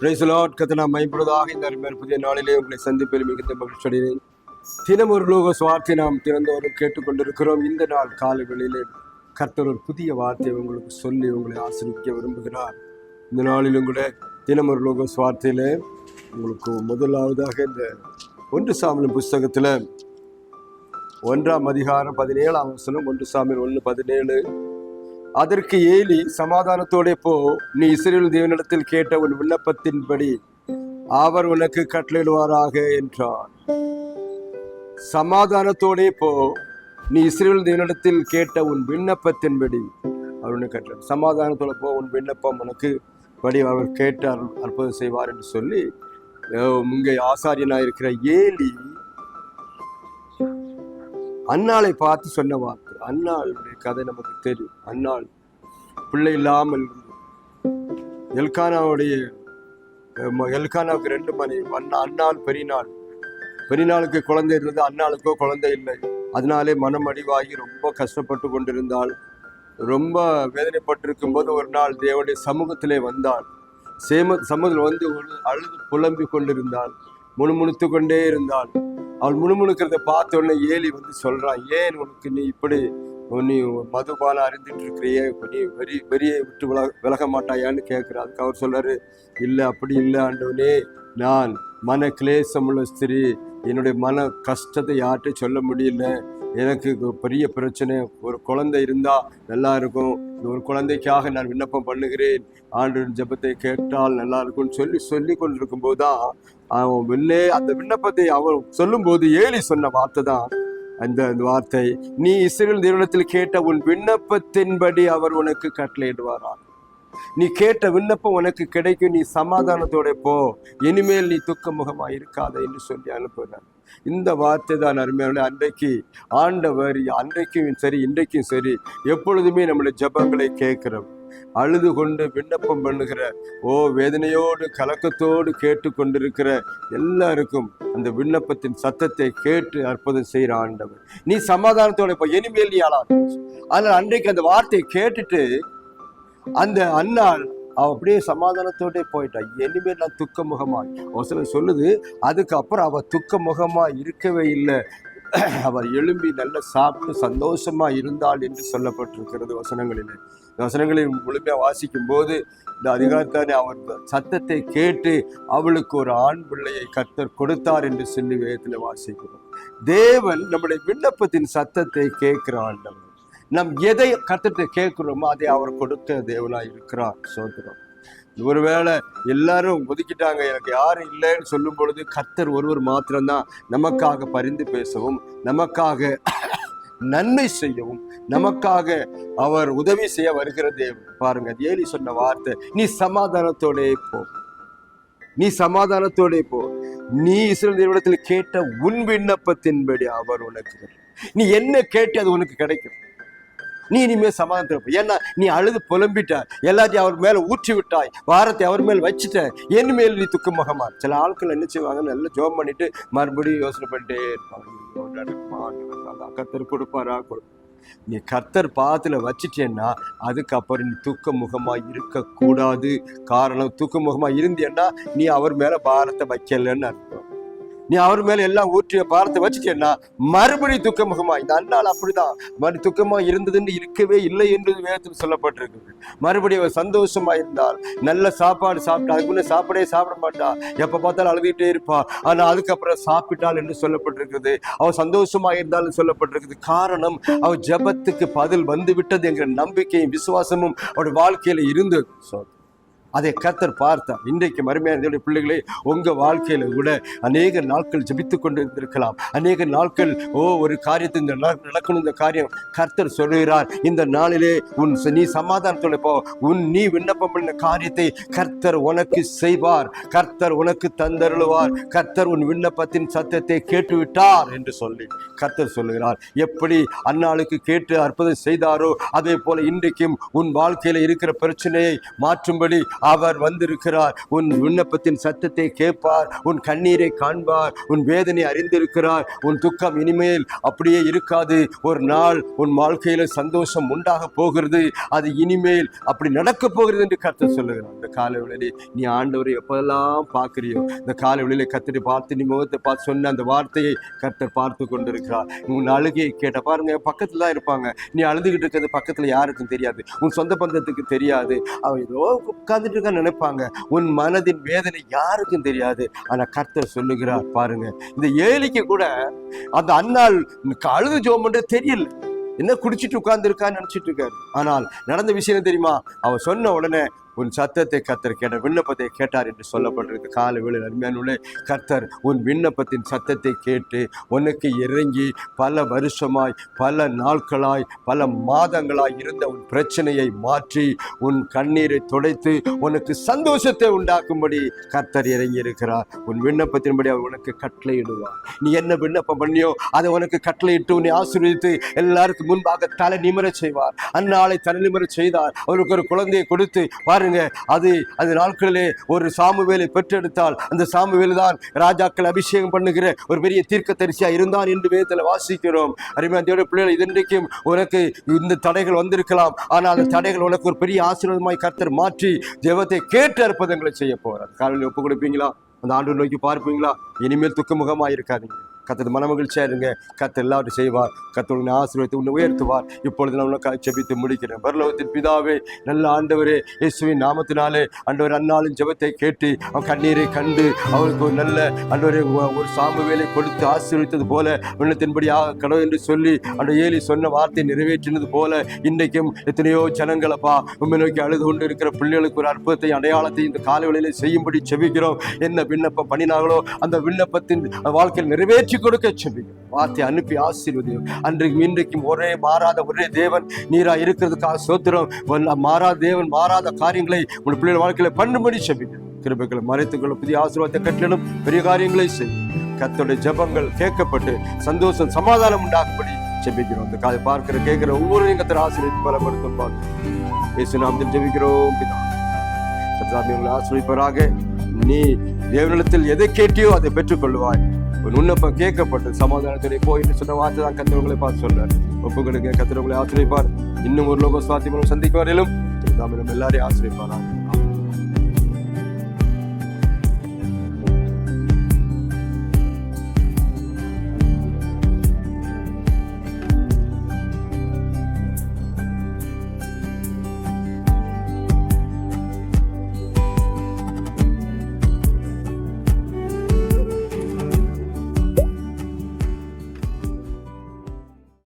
பிரைசலாட் கத்தனா மைப்படுவதாக இந்த அருமையான புதிய நாளிலே உங்களை சந்திப்பில் மிகுந்த மகிழ்ச்சி அடைகிறேன் தினம் ஒரு லோக சுவார்த்தை நாம் திறந்தோறும் கேட்டுக்கொண்டிருக்கிறோம். இந்த நாள் காலங்களிலே கர்த்தர் ஒரு புதிய வார்த்தையை உங்களுக்கு சொல்லி உங்களை ஆசிரிக்க விரும்புகிறார். இந்த நாளிலும் கூட தினம் ஒரு லோக சுவார்த்தையில் உங்களுக்கு முதலாவதாக இந்த ஒன்று சாமியின் புஸ்தகத்தில் ஒன்றாம் அதிகாரம் பதினேழாம் வசனம் ஒன்று சாமியில் ஒன்று பதினேழு. அதற்கு ஏலி சமாதானத்தோடே போ நீ இஸ்ரேல் தேவனிடத்தில் கேட்ட உன் விண்ணப்பத்தின்படி அவர் உனக்கு கட்டளையிடுவாராக என்றார் சமாதானத்தோடே போ நீ இஸ்ரேல் தேவனிடத்தில் கேட்ட உன் விண்ணப்பத்தின்படி அவர் உனக்கு கட்டளை சமாதானத்தோட போ உன் விண்ணப்பம் உனக்கு படி அவர் கேட்டார் அற்புதம் செய்வார் என்று சொல்லி இங்கே ஆசாரியனாக இருக்கிற ஏலி அன்னாளை பார்த்து சொன்னவார் அன்னாளுடைய கதை நமக்கு தெரியும். அன்னாள் பிள்ளை இல்லாமல் எல்கானாவுடைய ம- எல்கானாவுக்கு ரெண்டு மனைவி. அண்ணா அன்னாள் பெரியநாள் பெரியநாளுக்கு குழந்தை இருந்தது அன்னாளுக்கோ குழந்தை இல்லை. அதனாலே மனம் அடிவாகி ரொம்ப கஷ்டப்பட்டு கொண்டிருந்தாள். ரொம்ப வேதனைப்பட்டிருக்கும் போது ஒரு நாள் தேவனுடைய சமூகத்திலே வந்தாள் சேம சமூகத்தில் வந்து ஒரு அழுது புலம்பிக் கொண்டிருந்தாள். முணுமுணுத்து கொண்டே இருந்தாள். அவள் முணுமுணுக்கிறத பார்த்த உடனே ஏலி வந்து சொல்றான் ஏன் உனக்கு நீ இப்படி நீ மதுபானம் அறிந்துட்டு இருக்கிறியே நீ வெறி வெறியை விட்டு விலக விலக மாட்டாயான்னு கேட்குற அதுக்கு அவர் சொல்றாரு இல்லை அப்படி இல்லை ஆண்டவனே நான் மன கிளேசமுள்ள ஸ்திரீ என்னுடைய மன கஷ்டத்தை யார்கிட்டையும் சொல்ல முடியல. எனக்கு பெரிய பிரச்சனை ஒரு குழந்தை இருந்தா நல்லா இருக்கும் இந்த ஒரு குழந்தைக்காக நான் விண்ணப்பம் பண்ணுகிறேன். ஆண்டு ஜெபத்தை கேட்டால் நல்லா இருக்கும்னு சொல்லி சொல்லி கொண்டிருக்கும் போதுதான் அவன் வில்லே அந்த விண்ணப்பத்தை அவன் சொல்லும்போது ஏலி சொன்ன வார்த்தை தான். அந்த அந்த வார்த்தை நீ இஸ்ரேல் நிறுவனத்தில் கேட்ட உன் விண்ணப்பத்தின்படி அவர் உனக்கு கட்டளையிடுவாரா நீ கேட்ட விண்ணப்பம் உனக்கு கிடைக்கும் நீ சமாதானத்தோட போ. இனிமேல் நீ துக்க முகமா இருக்காத என்று சொல்லி அனுப்புகிறார். இந்த வார்த்தை தான் அருமையான அன்றைக்கு ஆண்டவர் அன்றைக்கும் சரி இன்றைக்கும் சரி எப்பொழுதுமே நம்முடைய ஜெபங்களை கேட்கிறோம். அழுது கொண்டு விண்ணப்பம் பண்ணுகிற ஓ வேதனையோடு கலக்கத்தோடு கேட்டு கொண்டிருக்கிற எல்லாருக்கும் அந்த விண்ணப்பத்தின் சத்தத்தை கேட்டு அற்புதம் செய்கிற ஆண்டவர். நீ சமாதானத்தோட இப்போ இனிமேல் நீ ஆளாது ஆனால் அன்றைக்கு அந்த வார்த்தையை கேட்டுட்டு அந்த அண்ணாள் அவள் அப்படியே சமாதானத்தோடே போயிட்டா இனிமேல் நான் துக்க முகமாய் ஒரு சொல்லுது அதுக்கப்புறம் அவ துக்க முகமா இருக்கவே இல்லை. அவர் எழும்பி நல்ல சாப்பிட்டு சந்தோஷமா இருந்தாள் என்று சொல்லப்பட்டிருக்கிறது வசனங்களிலே. வசனங்களை முழுமையா வாசிக்கும் போது இந்த அதிகாரத்தானே அவர் சத்தத்தை கேட்டு அவளுக்கு ஒரு ஆண் பிள்ளையை கத்தர் கொடுத்தார் என்று சொல்லி வேதத்தில் வாசிக்கிறோம். தேவன் நம்முடைய விண்ணப்பத்தின் சத்தத்தை கேட்கிற ஆண்டவர் நம் எதை கர்த்தத்தை கேட்குறோமோ அதை அவர் கொடுத்த தேவனா இருக்கிறார் சோதரம் ஒருவேளை எல்லாரும் ஒதுக்கிட்டாங்க எனக்கு யாரும் இல்லைன்னு சொல்லும் பொழுது கர்த்தர் ஒருவர் மாத்திரம்தான் நமக்காக பரிந்து பேசவும் நமக்காக நன்மை செய்யவும் நமக்காக அவர் உதவி செய்ய வருகிறதே பாருங்க ஏலி சொன்ன வார்த்தை. நீ சமாதானத்தோடே போ. நீ சமாதானத்தோடே போ. நீ இஸ்ரேல் நிறுவனத்தில் கேட்ட உன் விண்ணப்பத்தின்படி அவர் உனக்கு நீ என்ன கேட்டு அது உனக்கு கிடைக்கும். நீ இனிமேல் சமாதானத்தில் போ. ஏன்னா நீ அழுது புலம்பிட்ட எல்லாத்தையும் அவர் மேலே ஊற்றி விட்டாய். வாரத்தை அவர் மேல் வச்சுட்ட என் மேல் நீ துக்கமுகமா சில ஆட்கள் என்ன செய்வாங்க? நல்லா ஜோம் பண்ணிட்டு மறுபடியும் யோசனை பண்ணிட்டே இருப்பாங்க. கத்தர் கொடுப்பாரா? கொடுப்பா நீ கர்த்தர் பாதத்தில் வச்சிட்டேன்னா அதுக்கப்புறம் நீ தூக்க முகமாக இருக்கக்கூடாது. காரணம் தூக்க முகமாக இருந்தேன்னா நீ அவர் மேலே பாரத்தை வைக்கலன்னு அர்த்தம். நீ அவர் மேல எல்லாம் ஊற்றிய பாரத்தை வச்சுட்டேன்னா மறுபடியும் துக்க முகமா இந்த அண்ணாள் அப்படிதான். மறு துக்கமா இருந்ததுன்னு இருக்கவே இல்லை என்று வேதத்தில் சொல்லப்பட்டிருக்குது மறுபடியும் அவள் சந்தோஷமா இருந்தால் நல்ல சாப்பாடு சாப்பிட்டா அதுக்கு சாப்பிடே சாப்பிட மாட்டா. எப்ப பார்த்தாலும் அழுதுகிட்டே இருப்பா. ஆனா அதுக்கப்புறம் சாப்பிட்டாள் என்று சொல்லப்பட்டிருக்கிறது. அவள் சந்தோஷமா இருந்தாலும் சொல்லப்பட்டிருக்குது காரணம் அவள் ஜெபத்துக்கு பதில் வந்து விட்டது என்கிற நம்பிக்கையும் விசுவாசமும் அவருடைய வாழ்க்கையில இருந்தது. அதை கர்த்தர் பார்த்தார். இன்றைக்கு மருமையான பிள்ளைகளே உங்கள் வாழ்க்கையில் கூட அநேக நாட்கள் ஜபித்து கொண்டு இருந்திருக்கலாம் அநேக நாட்கள் ஓ ஒரு காரியத்தை இந்த நடக்கணும் இந்த காரியம் கர்த்தர் சொல்லுகிறார். இந்த நாளிலே உன் நீ சமாதானத்தோட போ. உன் நீ விண்ணப்பம் பண்ண காரியத்தை கர்த்தர் உனக்கு செய்வார். கர்த்தர் உனக்கு தந்தருளுவார். கர்த்தர் உன் விண்ணப்பத்தின் சத்தத்தை கேட்டுவிட்டார் என்று சொல்லி கர்த்தர் சொல்லுகிறார். எப்படி அன்னாளுக்கு கேட்டு அற்புதம் செய்தாரோ அதே போல இன்றைக்கும் உன் வாழ்க்கையில் இருக்கிற பிரச்சனையை மாற்றும்படி அவர் வந்திருக்கிறார். உன் விண்ணப்பத்தின் சத்தத்தை கேட்பார். உன் கண்ணீரை காண்பார். உன் வேதனை அறிந்திருக்கிறார். உன் துக்கம் இனிமேல் அப்படியே இருக்காது. ஒரு நாள் உன் வாழ்க்கையில சந்தோஷம் உண்டாக போகிறது. அது இனிமேல் அப்படி நடக்க போகிறது என்று கர்த்தர் சொல்லுகிறார். இந்த காலை வேளையிலே நீ ஆண்டவரை எப்போதெல்லாம் பார்க்குறியோ இந்த காலை வேளையிலே கர்த்தரை பார்த்து நீ முகத்தை பார்த்து சொன்ன அந்த வார்த்தையை கர்த்தர் பார்த்து கொண்டிருக்கிறார். உன் அழுகையை கேட்ட பாருங்க பக்கத்துல தான் இருப்பாங்க. நீ அழுதுகிட்டு இருக்கிறது பக்கத்துல யாருக்கும் தெரியாது. உன் சொந்த பந்தத்துக்கு தெரியாது. அவன் ஏதோ உட்கார்ந்துட்டு தான் நினைப்பாங்க. உன் மனதின் வேதனை யாருக்கும் தெரியாது. ஆனால் கர்த்தர் சொல்லுகிறார் பாருங்க. இந்த ஏழைக்கு கூட அந்த அண்ணாள் அழுது ஜோம் தெரியல. என்ன குடிச்சிட்டு உட்கார்ந்துருக்கான்னு நினைச்சிட்டு இருக்காரு. ஆனால் நடந்த விஷயம் தெரியுமா? அவ சொன்ன உடனே உன் சத்தத்தை கர்த்தர் கேட்டார் விண்ணப்பத்தை கேட்டார் என்று சொல்லப்பட்டிருக்கு கால வேளையில் அருமையானுள்ள கர்த்தர் உன் விண்ணப்பத்தின் சத்தத்தை கேட்டு உனக்கு இறங்கி பல வருஷமாய் பல நாட்களாய் பல மாதங்களாய் இருந்த உன் பிரச்சனையை மாற்றி உன் கண்ணீரை துடைத்து உனக்கு சந்தோஷத்தை உண்டாக்கும்படி கர்த்தர் இறங்கி இருக்கிறார் உன் விண்ணப்பத்தின்படி அவர் உனக்கு கட்டளையிடுவார். நீ என்ன விண்ணப்பம் பண்ணியோ அதை உனக்கு கட்டளையிட்டு உன்னை ஆசீர்வதித்து எல்லாருக்கும் முன்பாக தலை நிமிர செய்வார். அந்நாளை தலை நிமிர செய்தார். அவருக்கு ஒரு குழந்தையை கொடுத்து பாருங்க. அது அந்த நாட்களிலே ஒரு சாமுவேலை பெற்றெடுத்தால் அந்த சாமுவேல் தான் ராஜாக்கள் அபிஷேகம் பண்ணுகிற ஒரு பெரிய தீர்க்க தரிசியாக இருந்தான் என்று வேதத்தில் வாசிக்கிறோம். அருமையான பிள்ளைகள் இதன்றைக்கும் உனக்கு இந்த தடைகள் வந்திருக்கலாம். ஆனால் அந்த தடைகள் உனக்கு ஒரு பெரிய ஆசீர்வாதமாய் கர்த்தர் மாற்றி ஜெபத்தை கேட்டு அற்புதங்களை செய்ய போகிறார் காலையில் ஒப்பு கொடுப்பீங்களா? அந்த ஆண்டு நோக்கி பார்ப்பீங்களா? இனிமேல் துக்கமுகமாக இருக்காதீங்க கத்தது மனமகிழ்ச்சியா இருங்க. கத்தர் எல்லாவற்றையும் செய்வார். கத்தர் உன்னை ஆசீர்வதித்து உன்னை உயர்த்துவார். இப்பொழுது நான் உனக்கு செபித்து முடிக்கிறேன். பரலோகத்தின் பிதாவே நல்ல ஆண்டவரே இயேசுவின் நாமத்தினாலே ஆண்டவர் அன்னாலும் ஜெபத்தை கேட்டு அவன் கண்ணீரை கண்டு அவருக்கு ஒரு நல்ல ஆண்டவரை ஒரு சாம்பு வேலை கொடுத்து ஆசீர்வித்தது போல விண்ணத்தின்படி கடவுள் என்று சொல்லி அந்த ஏலி சொன்ன வார்த்தை நிறைவேற்றினது போல இன்றைக்கும் எத்தனையோ ஜனங்களப்பா உண்மை நோக்கி அழுது கொண்டு இருக்கிற பிள்ளைகளுக்கு ஒரு அற்புதத்தை அடையாளத்தை இந்த காலவெளியில் செய்யும்படி செபிக்கிறோம் என்ன விண்ணப்பம் பண்ணினாங்களோ அந்த விண்ணப்பத்தின் வாழ்க்கையில் நிறைவேற்றி கொடுக்க செபிக்கிறோம் வார்த்தை அனுப்பி ஆசீர்வதி அன்றைக்கும் இன்றைக்கும் ஒரே மாறாத ஒரே தேவன் நீரா இருக்கிறதுக்காக சோத்திரம் மாறாத தேவன் மாறாத காரியங்களை உங்கள் பிள்ளைகள் வாழ்க்கையில பண்ணும்படி செபிக்கிறோம் கிருபைகளை மறைத்துக்கொள்ள புதிய ஆசீர்வாதத்தை கட்டணும் பெரிய காரியங்களை செய்யும் கத்தோடைய ஜெபங்கள் கேட்கப்பட்டு சந்தோஷம் சமாதானம் உண்டாகும்படி செபிக்கிறோம் இந்த காலை பார்க்கிற கேட்கிற ஒவ்வொரு கத்தர் ஆசீர்வதித்து பலப்படுத்தும் பார்க்கிறோம் இயேசு ஜெபிக்கிறோம் பிதா. உங்களை ஆசிரியப்பராக நீ தேவனிடத்தில் எதை கேட்டியோ அதை பெற்றுக்கொள்வாய். விண்ணப்பம் கேட்கப்பட்டு சமாதானத்துடைய போய் என்று சொன்ன வார்த்தை தான் கத்திரவங்களை பார்த்து சொல்றார். ஒப்புகளுக்கு கத்திரவங்களை ஆசிரியப்பார். இன்னும் ஒரு லோக சுவாத்தியங்களும் மூலம் சந்திக்க வரையிலும் நாம் எல்லாரையும் ஆசிரியப்பாராங்க